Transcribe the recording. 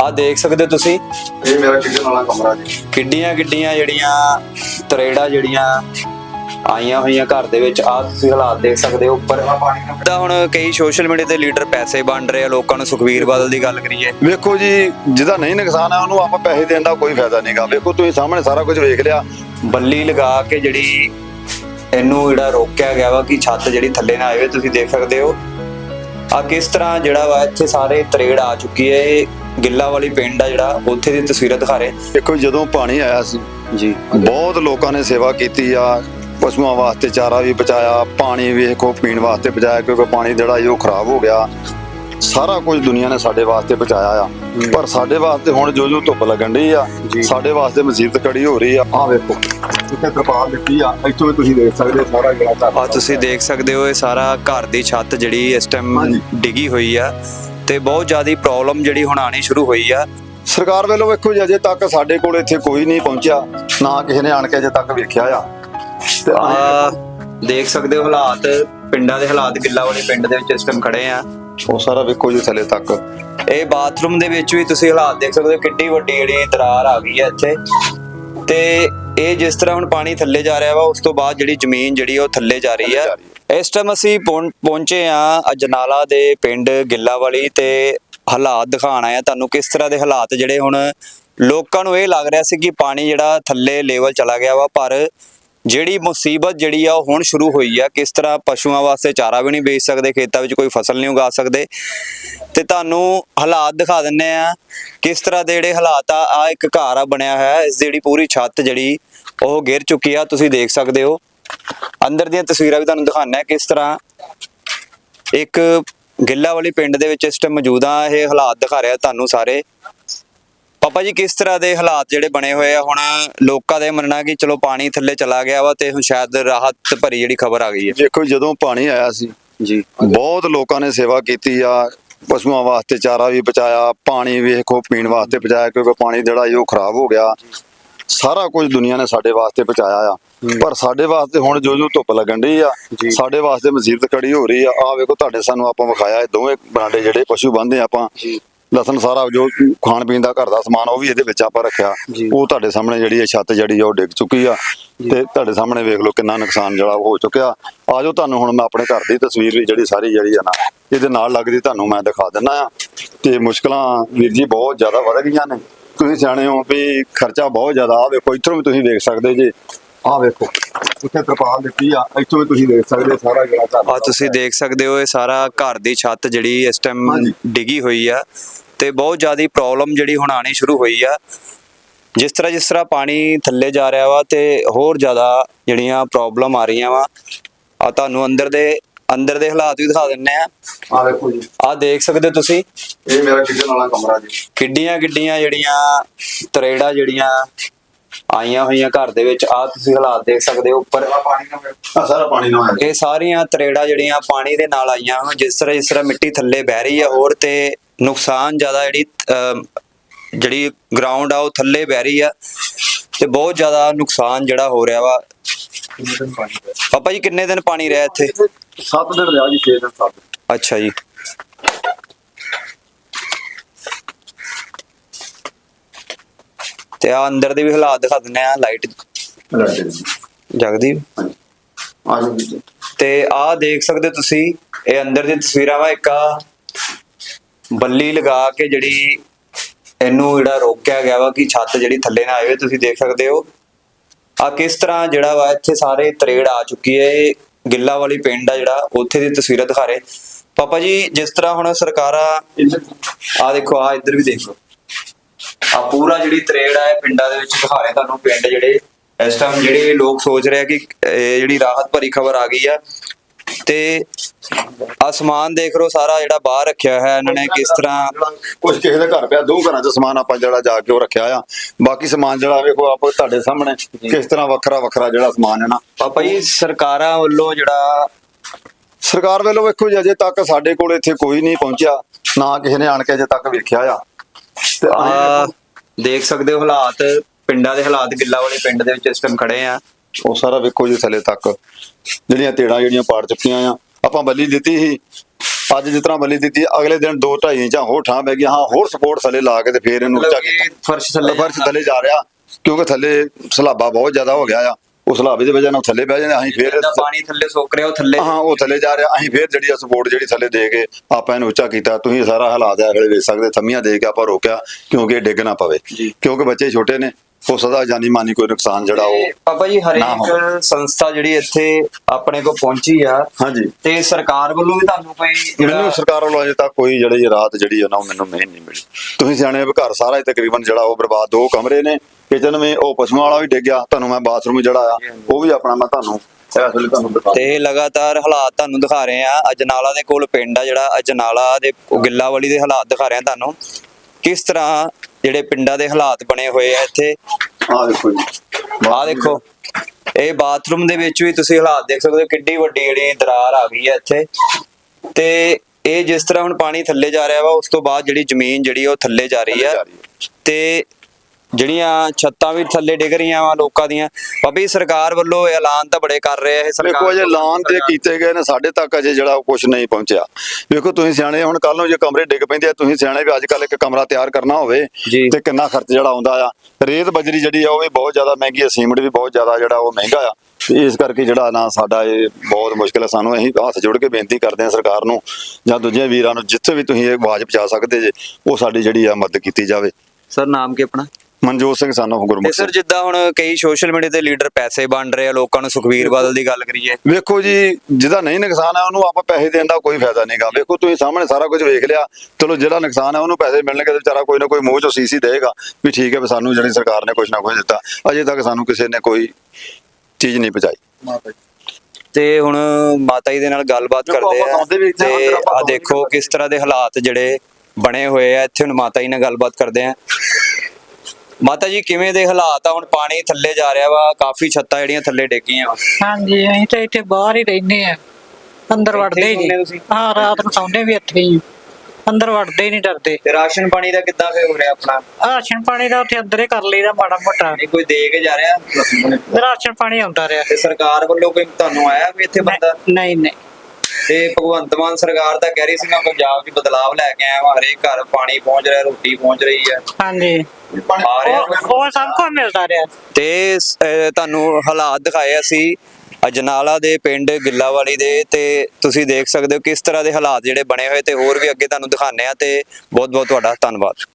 ਆ ਦੇਖ ਸਕਦੇ ਹੋ ਤੁਸੀਂ। ਇਹ ਮੇਰਾ ਕਿਚਨ ਵਾਲਾ ਕਮਰਾ ਜੀ। ਕਿੱਡੀਆਂ ਕਿੱਡੀਆਂ ਜਿਹੜੀਆਂ ਤਰੇੜਾ ਜਿਹੜੀਆਂ ਆਈਆਂ ਹੋਈਆਂ ਘਰ ਦੇ ਵਿੱਚ ਆ ਤੁਸੀਂ ਹਾਲਾਤ ਦੇਖ ਸਕਦੇ ਹੋ ਉੱਪਰ। ਤਾਂ ਹੁਣ ਕਈ ਸੋਸ਼ਲ ਮੀਡੀਆ ਤੇ ਲੀਡਰ ਪੈਸੇ ਵੰਡ ਰਹੇ ਆ ਲੋਕਾਂ ਨੂੰ ਸੁਖਵੀਰ ਬਾਦਲ ਦੀ ਗੱਲ ਕਰੀਏ। ਵੇਖੋ ਜੀ ਜਿਹਦਾ ਨਹੀਂ ਨੁਕਸਾਨ ਹੈ ਉਹਨੂੰ ਆਪਾਂ ਪੈਸੇ ਦੇਣ ਦਾ ਕੋਈ ਫਾਇਦਾ ਨਹੀਂਗਾ ਵੇਖੋ ਤੁਸੀਂ ਸਾਹਮਣੇ ਸਾਰਾ ਕੁਝ ਵੇਖ ਲਿਆ। ਬੱਲੀ ਲਗਾ ਕੇ ਜਿਹੜੀ ਇਹਨੂੰ ਜਿਹੜਾ ਰੋਕਿਆ ਗਿਆ ਵਾ ਕਿ ਛੱਤ ਜਿਹੜੀ ਥੱਲੇ ਨਾ ਆਵੇ ਤੁਸੀਂ ਦੇਖ ਸਕਦੇ ਹੋ। ਆ ਕਿਸ ਤਰ੍ਹਾਂ ਜਿਹੜਾ ਵਾ ਇੱਥੇ ਸਾਰੇ ਤਰੇੜ ਆ ਚੁੱਕੀ ਹੈ ਇਹ ਗਿੱਲਾ ਵਾਲੀ ਪਿੰਡ ਆ ਜਿਹੜਾ ਉੱਥੇ ਦੀ ਤਸਵੀਰਾਂ ਦਿਖਾ ਰਹੇ। ਵੇਖੋ ਜਦੋਂ ਪਾਣੀ ਆਇਆ ਸੀ ਜੀ। ਬਹੁਤ ਲੋਕਾਂ ਨੇ ਸੇਵਾ ਕੀਤੀ ਆ ਪਸ਼ੂਆਂ ਵਾਸਤੇ ਚਾਰਾ ਵੀ ਬਚਾਇਆ ਪਾਣੀ ਵੇਖੋ ਪੀਣ ਵਾਸਤੇ ਬਚਾਇਆ ਕਿਉਂਕਿ ਪਾਣੀ ਜਿਹੜਾ ਉਹ ਖਰਾਬ ਹੋ ਗਿਆ। ਸਾਰਾ ਕੁਝ ਦੁਨੀਆ ਨੇ ਸਾਡੇ ਵਾਸਤੇ ਬਚਾਇਆ ਆ। ਪਰ ਸਾਡੇ ਵਾਸਤੇ ਹੁਣ ਜੋ ਜੋ ਧੁੱਪ ਲੱਗਣ ਢੀ ਆ। ਸਾਡੇ ਵਾਸਤੇ ਮੁਸੀਬਤ ਖੜੀ ਹੋ ਰਹੀ ਆ। ਆ ਵੇਖੋ ਇੱਥੇ ਤਰਪਾਲ ਦਿੱਤੀ ਆ ਇੱਥੋਂ ਵੀ ਤੁਸੀਂ ਦੇਖ ਸਕਦੇ ਹੋ ਸਾਰਾ ਜਿਹੜਾ ਆ ਤੁਸੀਂ ਦੇਖ ਸਕਦੇ ਹੋ ਇਹ ਸਾਰਾ ਘਰ ਦੀ ਛੱਤ ਜਿਹੜੀ ਇਸ ਟਾਈਮ। ਡਿੱਗੀ ਹੋਈ ਆ। ਤੇ ਬਹੁਤ ਜ਼ਿਆਦਾ ਪ੍ਰੋਬਲਮ ਜਿਹੜੀ ਹੁਣ ਆਣੀ ਸ਼ੁਰੂ ਹੋਈ ਆ। ਸਰਕਾਰ ਵੱਲੋਂ ਵੇਖੋ ਜੀ ਅਜੇ ਤੱਕ ਸਾਡੇ ਕੋਲ ਇੱਥੇ ਕੋਈ ਨਹੀਂ ਪਹੁੰਚਿਆ। ਨਾ ਕਿਸੇ ਨੇ ਆਣ ਕੇ ਅਜੇ ਤੱਕ ਵੇਖਿਆ ਆ। ਤੇ ਆ ਦੇਖ ਸਕਦੇ ਹੋ ਹਾਲਾਤ। ਪਿੰਡਾਂ ਦੇ ਹਾਲਾਤ ਗਿੱਲਾ ਵਾਲੀ ਪਿੰਡ ਦੇ ਵਿੱਚ ਇਸ ਟਾਈਮ ਖੜੇ ਆ। ਉਹ ਸਾਰਾ ਵੇਖੋ ਜੀ ਥੱਲੇ ਤੱਕ। ਇਹ ਬਾਥਰੂਮ ਦੇ ਵਿੱਚ ਵੀ ਤੁਸੀਂ ਹਾਲਾਤ ਦੇਖ ਸਕਦੇ ਹੋ ਕਿੱਡੀ ਵੱਡੀ ਜਿਹੜੀ ਦਰਾਰ ਆ ਗਈ ਹੈ ਇੱਥੇ। ਤੇ ਇਹ ਜਿਸ ਤਰ੍ਹਾਂ ਹੁਣ ਪਾਣੀ ਥੱਲੇ ਜਾ ਰਿਹਾ ਵਾ ਉਸ ਤੋਂ ਬਾਅਦ ਜਿਹੜੀ ਜ਼ਮੀਨ ਜਿਹੜੀ ਆ ਉਹ ਥੱਲੇ ਜਾ ਰਹੀ ਹੈ ਇਸ ਟਾਈਮ ਅਸੀਂ ਪਹੁੰ- ਪਹੁੰਚੇ ਆ ਅਜਨਾਲਾ ਦੇ ਪਿੰਡ ਗਿੱਲਾਵਾਲੀ ਤੇ ਹਾਲਾਤ ਦਿਖਾਣ ਆਇਆ ਤੁਹਾਨੂੰ ਕਿਸ ਤਰ੍ਹਾਂ ਦੇ ਹਾਲਾਤ ਜਿਹੜੇ ਹੁਣ ਲੋਕਾਂ ਨੂੰ ਇਹ ਲੱਗ ਰਿਹਾ ਸੀ ਕਿ ਪਾਣੀ ਜਿਹੜਾ ਥੱਲੇ ਲੈਵਲ ਚਲਾ ਗਿਆ ਵਾ ਪਰ ਜਿਹੜੀ ਮੁਸੀਬਤ ਜਿਹੜੀ ਆ ਉਹ ਹੁਣ ਸ਼ੁਰੂ ਹੋਈ ਆ ਕਿਸ ਤਰ੍ਹਾਂ ਪਸ਼ੂਆਂ ਵਾਸਤੇ ਚਾਰਾ ਵੀ ਨਹੀਂ ਵੇਚ ਸਕਦੇ ਖੇਤਾਂ ਵਿੱਚ ਕੋਈ ਫਸਲ ਨਹੀਂ ਉਗਾ ਸਕਦੇ। ਤੇ ਤੁਹਾਨੂੰ ਹਾਲਾਤ ਦਿਖਾ ਦਿੰਨੇ ਆ ਕਿਸ ਤਰ੍ਹਾਂ ਦੇ ਜਿਹੜੇ ਹਾਲਾਤ ਆ ਆ ਇੱਕ ਘਰ ਆ ਬਣਿਆ ਹੋਇਆ ਹੈ, ਇਸ ਦੀ ਜਿਹੜੀ ਪੂਰੀ ਛੱਤ ਜਿਹੜੀ ਉਹ ਗਿਰ ਚੁੱਕੀ ਆ ਤੁਸੀਂ ਦੇਖ ਸਕਦੇ ਹੋ। ਅੰਦਰ ਦੀਆਂ ਤਸਵੀਰਾਂ ਵੀ ਤੁਹਾਨੂੰ ਦਿਖਾਣਾ ਕਿਸ ਤਰ੍ਹਾਂ ਇੱਕ ਗਿੱਲਾ ਵਾਲੀ ਪਿੰਡ ਦੇ ਵਿੱਚ ਇਸ ਟਾਈਮ ਮੌਜੂਦ ਆ ਇਹ ਹਾਲਾਤ ਦਿਖਾ ਰਿਹਾ ਤੁਹਾਨੂੰ ਸਾਰੇ। ਪਾਪਾ ਜੀ ਕਿਸ ਤਰ੍ਹਾਂ ਦੇ ਹਾਲਾਤ ਜਿਹੜੇ ਬਣੇ ਹੋਏ ਆ? ਹੁਣ ਲੋਕਾਂ ਦੇ ਮੰਨਣਾ ਕਿ ਚਲੋ ਪਾਣੀ ਥੱਲੇ ਚਲਾ ਗਿਆ ਵਾ ਤੇ ਹੁਣ ਸ਼ਾਇਦ ਰਾਹਤ ਭਰੀ ਜਿਹੜੀ ਖਬਰ ਆ ਗਈ ਹੈ। ਵੇਖੋ ਜਦੋਂ ਪਾਣੀ ਆਇਆ ਸੀ ਜੀ। ਬਹੁਤ ਲੋਕਾਂ ਨੇ ਸੇਵਾ ਕੀਤੀ ਆ ਪਸ਼ੂਆਂ ਵਾਸਤੇ ਚਾਰਾ ਵੀ ਬਚਾਇਆ ਪਾਣੀ ਵੇਖੋ ਪੀਣ ਵਾਸਤੇ ਬਚਾਇਆ ਕਿਉਂਕਿ ਪਾਣੀ ਜਿਹੜਾ ਉਹ ਖਰਾਬ ਹੋ ਗਿਆ। ਸਾਰਾ ਕੁਝ ਦੁਨੀਆ ਨੇ ਸਾਡੇ ਵਾਸਤੇ ਬਚਾਇਆ ਆ। ਪਰ ਸਾਡੇ ਵਾਸਤੇ ਹੁਣ ਜੋ ਜੋ ਧੁੱਪ ਲੱਗਣ ਢੀ ਆ। ਸਾਡੇ ਵਾਸਤੇ ਮੁਸੀਬਤ ਖੜੀ ਹੋ ਰਹੀ ਆ। ਆ ਵੇਖੋ ਤੁਹਾਡੇ ਸਾਨੂੰ ਆਪਾਂ ਵਿਖਾਇਆ ਇਹ ਦੋਵੇਂ ਬਰਾਂਡੇ ਜਿਹੜੇ ਪਸ਼ੂ ਬੰਨਦੇ ਆਪਾਂ। ਲਸਣ ਸਾਰਾ ਜੋ ਖਾਣ ਪੀਣ ਦਾ ਘਰ ਦਾ ਸਮਾਨ ਉਹ ਵੀ ਇਹਦੇ ਵਿੱਚ ਆਪਾਂ ਰੱਖਿਆ। ਉਹ ਤੁਹਾਡੇ ਸਾਹਮਣੇ ਜਿਹੜੀ ਇਹ ਛੱਤ ਜਿਹੜੀ ਉਹ ਡਿੱਗ ਚੁੱਕੀ ਆ। ਤੇ ਤੁਹਾਡੇ ਸਾਹਮਣੇ ਵੇਖ ਲਓ ਕਿੰਨਾ ਨੁਕਸਾਨ ਜਿਹੜਾ ਹੋ ਚੁੱਕਿਆ। ਆ ਜਾਓ ਤੁਹਾਨੂੰ ਹੁਣ ਮੈਂ ਆਪਣੇ ਘਰ ਦੀ ਤਸਵੀਰ ਵੀ ਜਿਹੜੀ ਸਾਰੀ ਜਿਹੜੀ ਆ ਨਾ ਇਹਦੇ ਨਾਲ ਲੱਗਦੀ ਤੁਹਾਨੂੰ ਮੈਂ ਦਿਖਾ ਦਿੰਦਾ ਆ। ਤੇ ਮੁਸ਼ਕਲਾਂ ਵੀਰ ਜੀ ਬਹੁਤ ਜ਼ਿਆਦਾ ਵੱਧ ਗਈਆਂ ਨੇ। ਤੁਸੀਂ ਸਿਆਣੇ ਹੋ ਵੀ ਖਰਚਾ ਬਹੁਤ ਜ਼ਿਆਦਾ ਆ ਵੇਖੋ ਇੱਥੋਂ ਵੀ ਤੁਸੀਂ ਦੇਖ ਸਕਦੇ ਜੇ। ਆ ਵੇਖੋ ਉੱਥੇ ਤਰਪਾਲ ਦਿੱਤੀ ਆ ਇੱਥੋਂ ਵੀ ਤੁਸੀਂ ਦੇਖ ਸਕਦੇ ਸਾਰਾ ਜਿਹੜਾ ਘਰ ਆ ਤੁਸੀਂ ਦੇਖ ਸਕਦੇ ਹੋ ਇਹ ਸਾਰਾ ਘਰ ਦੀ ਛੱਤ ਜਿਹੜੀ ਇਸ ਟਾਈਮ ਹਾਂਜੀ। ਡਿੱਗੀ ਹੋਈ ਆ ਤੇ ਬਹੁਤ ਜ਼ਿਆਦਾ ਪ੍ਰੋਬਲਮ ਜਿਹੜੀ ਹੁਣ ਆਣੀ ਸ਼ੁਰੂ ਹੋਈ ਆ। ਜਿਸ ਤਰ੍ਹਾਂ ਜਿਸ ਤਰ੍ਹਾਂ ਪਾਣੀ ਥੱਲੇ ਜਾ ਰਿਹਾ ਵਾ ਤੇ ਹੋਰ ਜ਼ਿਆਦਾ ਜਿਹੜੀਆਂ ਪ੍ਰੋਬਲਮ ਆ ਰਹੀਆਂ ਵਾ ਆ ਤੁਹਾਨੂੰ ਅੰਦਰ ਦੇ ਅੰਦਰ ਦੇ ਹਾਲਾਤ ਵੀ ਦਿਖਾ ਦਿੰਨੇ ਆ। ਆ ਵੇਖੋ ਜੀ। ਆ ਦੇਖ ਸਕਦੇ ਹੋ ਤੁਸੀਂ? ਇਹ ਮੇਰਾ ਕਿਚਨ ਵਾਲਾ ਕਮਰਾ ਜੀ। ਕਿੱਡੀਆਂ ਕਿੱਡੀਆਂ ਜਿਹੜੀਆਂ ਤਰੇੜਾ ਜਿਹੜੀਆਂ ਆਈਆਂ ਹੋਈਆਂ ਘਰ ਦੇ ਵਿੱਚ। ਆ ਤੁਸੀਂ ਹਾਲਾਤ ਦੇਖ ਸਕਦੇ ਹੋ ਉੱਪਰ ਪਾਣੀ ਨਾਲ ਆ ਸਾਰਾ ਪਾਣੀ ਨਾਲ ਇਹ ਸਾਰੀਆਂ ਤਰੇੜਾ ਜਿਹੜੀਆਂ ਪਾਣੀ ਦੇ ਨਾਲ ਆਈਆਂ ਹਨ ਜਿਸ ਤਰ੍ਹਾਂ ਜਿਸ ਤਰ੍ਹਾਂ ਮਿੱਟੀ ਥੱਲੇ ਬਹਿ ਰਹੀ ਹੈ ਹੋਰ ਤੇ ਨੁਕਸਾਨ ਜ਼ਿਆਦਾ ਜਿਹੜੀ ਜਿਹੜੀ ਗਰਾਊਂਡ ਆ ਉਹ ਥੱਲੇ ਬਹਿ ਰਹੀ ਆ ਤੇ ਬਹੁਤ ਜ਼ਿਆਦਾ ਨੁਕਸਾਨ ਜਿਹੜਾ ਹੋ ਰਿਹਾ ਵਾ। ਪਾਪਾ ਜੀ ਕਿੰਨੇ ਦਿਨ ਪਾਣੀ ਰਿਹਾ ਇੱਥੇ? 7 ਦਿਨ ਰਿਹਾ ਜੀ 6 ਦਿਨ 7 ਅੱਛਾ ਜੀ। ਤੇ ਆ ਅੰਦਰ ਦੇ ਵੀ ਹਾਲਾਤ ਦਿਖਾ ਦਿੰਨੇ ਆ ਲਾਈਟ ਜਗਦੀ ਆ ਤੇ ਆਹ ਦੇਖ ਸਕਦੇ ਤੁਸੀਂ ਇਹ ਅੰਦਰ ਦੀ ਤਸਵੀਰਾਂ ਵਾ ਇੱਕ ਆ ਬੱਲੀ ਲਗਾ ਕੇ ਜਿਹੜੀ ਇਹਨੂੰ ਜਿਹੜਾ ਰੋਕਿਆ ਗਿਆ ਵਾ ਕਿ ਛੱਤ ਜਿਹੜੀ ਥੱਲੇ ਨਾ ਆਵੇ ਤੁਸੀਂ ਦੇਖ ਸਕਦੇ ਹੋ। ਆ ਕਿਸ ਤਰ੍ਹਾਂ ਜਿਹੜਾ ਵਾ ਇੱਥੇ ਸਾਰੇ ਤਰੇੜ ਆ ਚੁੱਕੀ ਹੈ ਇਹ ਗਿੱਲਾ ਵਾਲੀ ਪਿੰਡ ਆ ਜਿਹੜਾ ਉੱਥੇ ਦੀ ਤਸਵੀਰਾਂ ਦਿਖਾ ਰਹੇ। ਪਾਪਾ ਜੀ ਜਿਸ ਤਰ੍ਹਾਂ ਹੁਣ ਸਰਕਾਰਾਂ ਆ ਦੇਖੋ ਆ ਇੱਧਰ ਵੀ ਦੇਖੋ ਆ ਪੂਰਾ ਜਿਹੜੀ ਤਰੇੜ ਆ ਪਿੰਡਾਂ ਦੇ ਵਿੱਚ ਦਿਖਾ ਰਹੇ ਤੁਹਾਨੂੰ ਪਿੰਡ ਜਿਹੜੇ ਇਸ ਟਾਈਮ ਜਿਹੜੇ ਲੋਕ ਸੋਚ ਰਹੇ ਆ ਕਿ ਇਹ ਜਿਹੜੀ ਰਾਹਤ ਭਰੀ ਖਬਰ ਆ ਗਈ ਆ। ਤੇ ਆਸਮਾਨ ਦੇਖ ਲਓ ਸਾਰਾ ਜਿਹੜਾ ਬਾਹਰ ਰੱਖਿਆ ਹੋਇਆ ਇਹਨਾਂ ਨੇ ਕਿਸ ਤਰ੍ਹਾਂ ਕੁਝ ਕਿਸੇ ਦੇ ਘਰ ਪਿਆ ਦੋ ਘਰਾਂ 'ਚ ਸਮਾਨ ਆਪਾਂ ਜਿਹੜਾ ਜਾ ਕੇ ਉਹ ਰੱਖਿਆ ਆ। ਬਾਕੀ ਸਮਾਨ ਜਿਹੜਾ ਵੇਖੋ ਆਪ ਤੁਹਾਡੇ ਸਾਹਮਣੇ ਕਿਸ ਤਰ੍ਹਾਂ ਵੱਖਰਾ ਵੱਖਰਾ ਜਿਹੜਾ ਸਮਾਨ ਹੈ ਨਾ। ਪਾਪਾ ਜੀ ਸਰਕਾਰਾਂ ਵੱਲੋਂ ਜਿਹੜਾ ਸਰਕਾਰ ਵੱਲੋਂ ਵੇਖੋ ਜੀ ਅਜੇ ਤੱਕ ਸਾਡੇ ਕੋਲ ਇੱਥੇ ਕੋਈ ਨਹੀਂ ਪਹੁੰਚਿਆ ਨਾ ਕਿਸੇ ਨੇ ਆਣ ਕੇ ਅਜੇ ਤੱਕ ਵੇਖਿਆ ਆ। ਆ ਦੇਖ ਸਕਦੇ ਹੋ ਹਾਲਾਤ ਪਿੰਡਾਂ ਦੇ ਹਾਲਾਤ ਗਿੱਲਾ ਵਾਲੇ ਪਿੰਡ ਦੇ ਵਿੱਚ ਇਸ ਟਾਈਮ ਖੜੇ ਆ। ਉਹ ਸਾਰਾ ਵੇਖੋ ਜੀ ਥੱਲੇ ਤੱਕ। ਜਿਹੜੀਆਂ ਤੇੜਾਂ ਜਿਹੜੀਆਂ ਪਾੜ ਚੁੱਕੀਆਂ ਆ ਆਪਾਂ ਬੱਲੀ ਦਿੱਤੀ ਸੀ। ਅੱਜ ਜਿਸ ਤਰ੍ਹਾਂ ਬਲੀ ਦਿੱਤੀ ਅਗਲੇ ਦਿਨ 2 2.5 ਇੰਚਾਂ ਹੋਰ ਠਾਂ ਪੈ ਗਿਆ ਹਾਂ ਹੋਰ ਸਪੋਰਟ ਥੱਲੇ ਲਾ ਕੇ ਤੇ ਫੇਰ ਇਹਨੂੰ ਉੱਚਾ ਕੀਤਾ। ਫਰਸ਼ ਥੱਲੇ ਫਰਸ਼ ਥੱਲੇ ਜਾ ਰਿਹਾ ਕਿਉਂਕਿ ਥੱਲੇ ਸਲਾਬਾ ਬਹੁਤ ਜ਼ਿਆਦਾ ਹੋ ਗਿਆ ਆ। ਉਹ ਸਲਾਬੇ ਦੀ ਵਜ੍ਹਾ ਨਾਲ ਥੱਲੇ ਬਹਿ ਜਾਂਦੇ ਅਸੀਂ ਫੇਰ ਜਿੱਦਾਂ ਪਾਣੀ ਥੱਲੇ ਸੁੱਕ ਰਿਹਾ ਉਹ ਥੱਲੇ ਹਾਂ ਉਹ ਥੱਲੇ ਜਾ ਰਿਹਾ ਅਸੀਂ ਫੇਰ ਜਿਹੜੀ ਆ ਸਪੋਰਟ ਜਿਹੜੀ ਥੱਲੇ ਦੇ ਕੇ ਆਪਾਂ ਇਹਨੂੰ ਉੱਚਾ ਕੀਤਾ ਤੁਸੀਂ ਸਾਰਾ ਹਾਲਾਤ ਆ ਅਗਲੇ ਵੇਖ ਸਕਦੇ ਥੰਮੀਆਂ ਦੇ ਕੇ ਆਪਾਂ ਰੋਕਿਆ ਕਿਉਂਕਿ ਇਹ ਡਿੱਗ ਨਾ ਪਵੇ। ਕਿਉਂਕਿ ਬੱਚੇ ਛੋਟੇ ਨੇ ਹੋ ਸਕਦਾ ਜਾਨੀ ਮਾਨੀ ਕੋਈ ਨੁਕਸਾਨ ਜਿਹੜਾ ਉਹ ਪਾਪਾ ਜੀ ਹਰੇਕ ਸੰਸਥਾ ਜਿਹੜੀ ਇੱਥੇ ਆਪਣੇ ਕੋਲ ਪਹੁੰਚੀ ਆ ਹਾਂਜੀ। ਤੇ ਸਰਕਾਰ ਵੱਲੋਂ ਵੀ ਤੁਹਾਨੂੰ ਕੋਈ ਮੈਨੂੰ ਸਰਕਾਰ ਵੱਲੋਂ ਅਜੇ ਤੱਕ ਕੋਈ ਜਿਹੜੀ ਰਾਤ ਜਿਹੜੀ ਹੈ ਨਾ ਉਹ ਮੈਨੂੰ ਨਹੀਂ ਮਿਲੀ। ਤੁਸੀਂ ਸਿਆਣੇ ਘਰ ਸਾਰਾ ਤਕਰੀਬਨ ਜਿਹੜਾ ਉਹ ਬਰਬਾਦ ਦੋ ਕਮਰੇ ਨੇ ਕਿਚਨ ਵਿੱਚ ਉਹ ਪਸ਼ੂਆਂ ਵਾਲਾ ਵੀ ਡਿੱਗਿਆ ਤੁਹਾਨੂੰ ਮੈਂ ਬਾਥਰੂਮ ਜਿਹੜਾ ਆ ਉਹ ਵੀ ਆਪਣਾ ਮੈਂ ਤੁਹਾਨੂੰ ਵੇਲੇ ਤੇ ਲਗਾਤਾਰ ਹਾਲਾਤ ਤੁਹਾਨੂੰ ਦਿਖਾ ਰਹੇ ਆ। ਅਜਨਾਲਾ ਦੇ ਕੋਲ ਪਿੰਡ ਆ ਜਿਹੜਾ ਅਜਨਾਲਾ ਦੇ ਗਿੱਲਾਵਾਲੀ ਦੇ ਹਾਲਾਤ ਦਿਖਾ ਰਹੇ ਆ ਤੁਹਾਨੂੰ। ਕਿਸ ਤਰ੍ਹਾਂ ਜਿਹੜੇ ਪਿੰਡਾਂ ਦੇ ਹਾਲਾਤ ਬਣੇ ਹੋਏ ਆ ਇੱਥੇ। ਆ ਦੇਖੋ ਜੀ। ਆਹ ਦੇਖੋ। ਇਹ ਬਾਥਰੂਮ ਦੇ ਵਿੱਚ ਵੀ ਤੁਸੀਂ ਹਾਲਾਤ ਦੇਖ ਸਕਦੇ ਹੋ ਕਿੱਡੀ ਵੱਡੀ ਜਿਹੜੀ ਦਰਾਰ ਆ ਗਈ ਹੈ ਇੱਥੇ। ਤੇ ਇਹ ਜਿਸ ਤਰ੍ਹਾਂ ਹੁਣ ਪਾਣੀ ਥੱਲੇ ਜਾ ਰਿਹਾ ਵਾ ਉਸ ਤੋਂ ਬਾਅਦ ਜਿਹੜੀ ਜ਼ਮੀਨ ਜਿਹੜੀ ਆ ਉਹ ਥੱਲੇ ਜਾ ਰਹੀ ਹੈ। ਤੇ ਜਿਹੜੀਆਂ ਛੱਤਾਂ ਵੀ ਥੱਲੇ ਡਿੱਗ ਰਹੀਆਂ ਵਾ ਲੋਕਾਂ ਦੀਆਂ ਬਾਬੀ ਸਰਕਾਰ ਵੱਲੋਂ ਐਲਾਨ ਤਾਂ ਬੜੇ ਕਰ ਰਹੇ ਆ ਇਹ ਸਰਕਾਰ ਵੇਖੋ ਅਜੇ ਐਲਾਨ ਤੇ ਕੀਤੇ ਗਏ ਨੇ ਸਾਡੇ ਤੱਕ ਅਜੇ ਜਿਹੜਾ ਕੁਝ ਨਹੀਂ ਪਹੁੰਚਿਆ। ਵੇਖੋ ਤੁਸੀਂ ਸਿਆਣੇ ਹੁਣ ਕੱਲ ਨੂੰ ਜੇ ਕਮਰੇ ਡਿੱਗ ਪੈਂਦੇ ਆ ਤੁਸੀਂ ਸਿਆਣੇ ਵੀ ਅੱਜ ਕੱਲ ਇੱਕ ਕਮਰਾ ਤਿਆਰ ਕਰਨਾ ਹੋਵੇ। ਤੇ ਕਿੰਨਾ ਖਰਚ ਜਿਹੜਾ ਆਉਂਦਾ ਆ। ਰੇਤ ਬਜਰੀ ਜਿਹੜੀ ਆ ਉਹ ਵੀ ਬਹੁਤ ਜ਼ਿਆਦਾ ਮਹਿੰਗੀ ਆ ਸੀਮਿੰਟ ਵੀ ਬਹੁਤ ਜ਼ਿਆਦਾ ਜਿਹੜਾ ਉਹ ਮਹਿੰਗਾ ਆ। ਇਸ ਕਰਕੇ ਜਿਹੜਾ ਨਾ ਸਾਡਾ ਇਹ ਬਹੁਤ ਮੁਸ਼ਕਿਲ ਹੈ ਸਾਨੂੰ ਅਸੀਂ ਹੱਥ ਜੋੜ ਕੇ ਬੇਨਤੀ ਕਰਦੇ ਹਾਂ ਸਰਕਾਰ ਨੂੰ ਜਾਂ ਦੂਜੇ ਵੀਰਾਂ ਨੂੰ ਜਿੱਥੇ ਵੀ ਤੁਸੀਂ ਇਹ ਆਵਾਜ਼ ਪਹੁੰਚਾ ਸਕਦੇ ਜੇ ਉਹ ਸਾਡੀ ਜਿਹੜੀ ਆ ਮਦਦ ਕੀਤੀ ਜਾਵੇ। ਸਰ ਨਾਮ ਕੀ ਆਪਣਾ? ਮਨਜੋਤ ਸਿੰਘ ਸਾਨੂੰ ਗੁਰਮੁਖ ਸਰ ਜਿੱਦਾਂ ਹੁਣ ਕਈ ਸੋਸ਼ਲ ਮੀਡੀਆ ਤੇ ਲੀਡਰ ਪੈਸੇ ਵੰਡ ਰਹੇ ਆ ਲੋਕਾਂ ਨੂੰ ਸੁਖਵੀਰ ਬਾਦਲ ਦੀ ਗੱਲ ਕਰੀਏ। ਵੇਖੋ ਜੀ ਜਿਹਦਾ ਨਹੀਂ ਨੁਕਸਾਨ ਹੈ ਉਹਨੂੰ ਆਪਾਂ ਪੈਸੇ ਦੇਣ ਦਾ ਕੋਈ ਫਾਇਦਾ ਨਹੀਂਗਾ ਵੇਖੋ ਤੁਸੀਂ ਸਾਹਮਣੇ ਸਾਰਾ ਕੁਝ ਵੇਖ ਲਿਆ। ਚਲੋ ਜਿਹੜਾ ਨੁਕਸਾਨ ਹੈ ਉਹਨੂੰ ਪੈਸੇ ਮਿਲਣਗੇ ਤੇ ਵਿਚਾਰਾ ਕੋਈ ਨਾ ਕੋਈ ਮੂੰਹ ਚੋਂ ਸੀਸੀ ਦੇਗਾ ਵੀ ਠੀਕ ਹੈ ਵੀ ਸਾਨੂੰ ਜਿਹੜੀ ਸਰਕਾਰ ਨੇ ਕੁਝ ਨਾ ਕੁਝ ਦਿੱਤਾ। ਅਜੇ ਤੱਕ ਸਾਨੂੰ ਕਿਸੇ ਨੇ ਕੋਈ ਚੀਜ਼ ਨਹੀਂ ਪਹੁੰਚਾਈ। ਤੇ ਹੁਣ ਮਾਤਾ ਜੀ ਦੇ ਨਾਲ ਗੱਲਬਾਤ ਦੇਖੋ, ਕਰਦੇ ਆ ਤੇ ਆ ਦੇਖੋ ਕਿਸ ਤਰ੍ਹਾਂ ਦੇ ਹਾਲਾਤ ਜਿਹੜੇ ਬਣੇ ਹੋਏ ਆ। ਇੱਥੇ ਹੁਣ ਮਾਤਾ ਜੀ ਨਾਲ ਗੱਲਬਾਤ ਕਰਦੇ ਆ। ਮਾਤਾ ਜੀ ਕਿਵੇਂ ਦੇ ਹਾਲਾਤ ਆ? ਹੁਣ ਪਾਣੀ ਥੱਲੇ ਜਾ ਰਿਹਾ ਵਾ ਕਾਫੀ ਛੱਤਾਂ ਜਿਹੜੀਆਂ ਥੱਲੇ ਡਿੱਗੀਆਂ ਹਾਂਜੀ ਅਸੀਂ ਤਾਂ ਇੱਥੇ ਬਾਹਰ ਹੀ ਰਹਿੰਦੇ ਆ। ਅੰਦਰ ਵੜਦੇ ਹੀ ਨਹੀਂ? ਹਾਂ ਰਾਤ ਨੂੰ ਸੌਂਦੇ ਵੀ ਇੱਥੇ ਹੀ। ਅੰਦਰ ਵੜਦੇ ਹੀ ਨਹੀਂ ਡਰਦੇ। ਤੇ ਰਾਸ਼ਨ ਪਾਣੀ ਦਾ ਕਿੱਦਾਂ ਫੇ ਹੋ ਰਿਹਾ ਆਪਣਾ? ਰਾਸ਼ਨ ਪਾਣੀ ਦਾ ਉੱਥੇ ਅੰਦਰ ਹੀ ਕਰ ਲਈਦਾ ਮਾੜਾ ਮੋਟਾ। ਨਹੀਂ ਕੋਈ ਦੇ ਕੇ ਜਾ ਰਿਹਾ? ਰਾਸ਼ਨ ਪਾਣੀ ਆਉਂਦਾ ਰਿਹਾ। ਤੇ ਸਰਕਾਰ ਵੱਲੋਂ ਕੋਈ ਤੁਹਾਨੂੰ ਆਇਆ ਵੀ ਇੱਥੇ ਬੰਦਾ? ਨਹੀਂ ਨਹੀਂ। ਤੇ ਭਗਵੰਤ ਮਾਨ ਸਰਕਾਰ ਤਾਂ ਕਹਿ ਰਹੀ ਸੀ ਮੈਂ ਪੰਜਾਬ 'ਚ ਬਦਲਾਵ ਲੈ ਕੇ ਆਇਆ ਹਰੇਕ ਘਰ ਪਾਣੀ ਪਹੁੰਚ ਰਿਹਾ ਰੋਟੀ ਪਹੁੰਚ ਰਹੀ ਹੈ। ਹਾਂਜੀ। ਆ ਰਿਹਾ। ਉਹ ਉਹ ਸਭ ਕੁਝ ਮਿਲਦਾ ਰਿਹਾ। ਤੇ ਅਹ, ਤੁਹਾਨੂੰ ਹਾਲਾਤ ਦਿਖਾਏ ਅਸੀਂ ਅਜਨਾਲਾ ਦੇ ਪਿੰਡ ਗਿੱਲਾਵਾਲੀ ਦੇ ਤੇ ਤੁਸੀਂ ਦੇਖ ਸਕਦੇ ਹੋ ਕਿਸ ਤਰ੍ਹਾਂ ਦੇ ਹਾਲਾਤ ਜਿਹੜੇ ਬਣੇ ਹੋਏ ਤੇ ਹੋਰ ਵੀ ਅੱਗੇ ਤੁਹਾਨੂੰ ਦਿਖਾਣੇ ਆ ਤੇ ਬਹੁਤ ਬਹੁਤ ਤੁਹਾਡਾ ਧੰਨਵਾਦ।